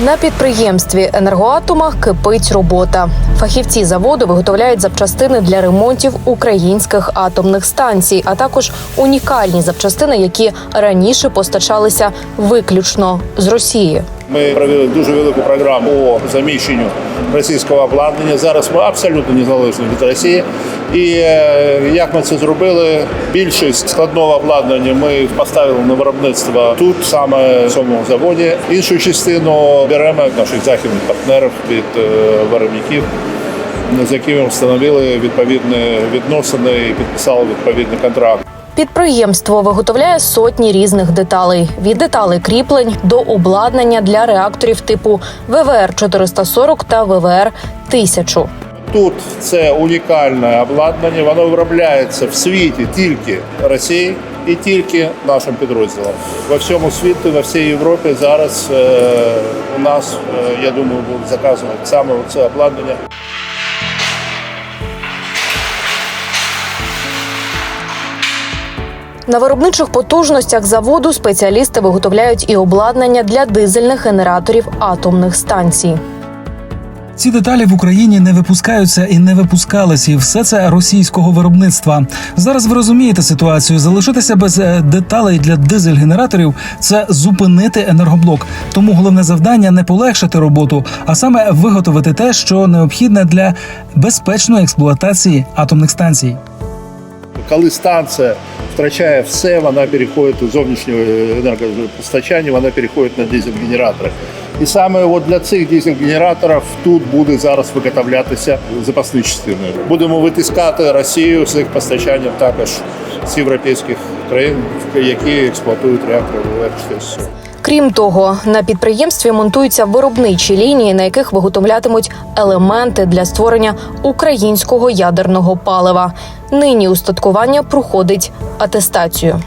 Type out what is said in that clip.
На підприємстві енергоатома кипить робота. Фахівці заводу виготовляють запчастини для ремонтів українських атомних станцій, а також унікальні запчастини, які раніше постачалися виключно з Росії. Ми провели дуже велику програму по заміщенню російського обладнання. Зараз ми абсолютно незалежні від Росії. І е, як ми це зробили? Більшість складного обладнання ми поставили на виробництво тут, саме в цьому заводі. Іншу частину беремо наших західних партнерів від е, виробників. З якими встановили відповідні відносини і підписали відповідний контракт. Підприємство виготовляє сотні різних деталей: від деталей кріплень до обладнання для реакторів типу ВВР 440 та ВВР 1000 Тут це унікальне обладнання, воно виробляється в світі тільки Росії і тільки нашим підрозділом. Во всьому світі, во всій Європі зараз е, у нас, е, я думаю, будуть заказувати саме це обладнання. На виробничих потужностях заводу спеціалісти виготовляють і обладнання для дизельних генераторів атомних станцій. Ці деталі в Україні не випускаються і не випускалися, і все це російського виробництва. Зараз ви розумієте ситуацію. Залишитися без е, деталей для дизель-генераторів це зупинити енергоблок. Тому головне завдання не полегшити роботу, а саме виготовити те, що необхідне для безпечної експлуатації атомних станцій. Коли станція втрачає все, вона переходить у зовнішнього енергопостачання, вона переходить на дизель-генератори. І саме от для цих дизель-генераторів тут буде зараз виготовлятися запасні частини. Будемо витискати Росію з їх постачанням також з європейських країн, які експлуатують реактори ВВР-440. Крім того, на підприємстві монтуються виробничі лінії, на яких виготовлятимуть елементи для створення українського ядерного палива. Нині устаткування проходить атестацію.